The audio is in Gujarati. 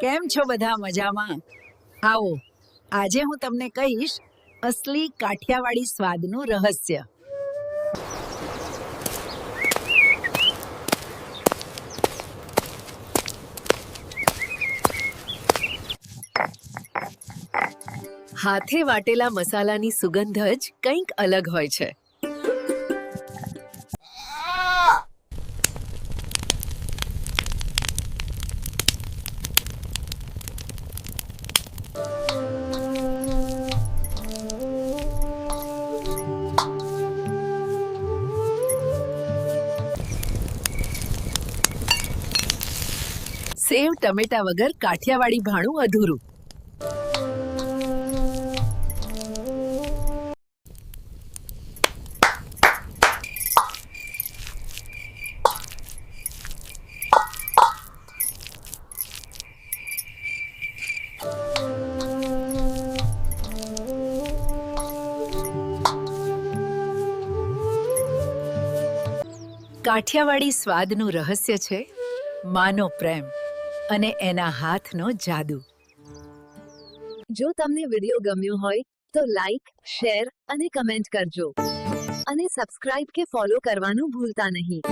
કેમ છો બધા મજામાં? આવો, આજે હું તમને કહીશ અસલી કાઠિયાવાડી સ્વાદનું રહસ્ય. હાથે વાટેલા મસાલાની સુગંધ જ કંઈક અલગ હોય છે. સેવ ટમેટા વગર કાઠિયાવાડી ભાણું અધૂરું. કાઠિયાવાડી સ્વાદનું રહસ્ય છે માનો પ્રેમ. અને એના હાથનો જાદુ. જો તમને વીડિયો ગમ્યો હોય, તો લાઈક, શેર અને કમેન્ટ કરજો. અને સબસ્ક્રાઇબ કે ફોલો કરવાનું ભૂલતા નહીં.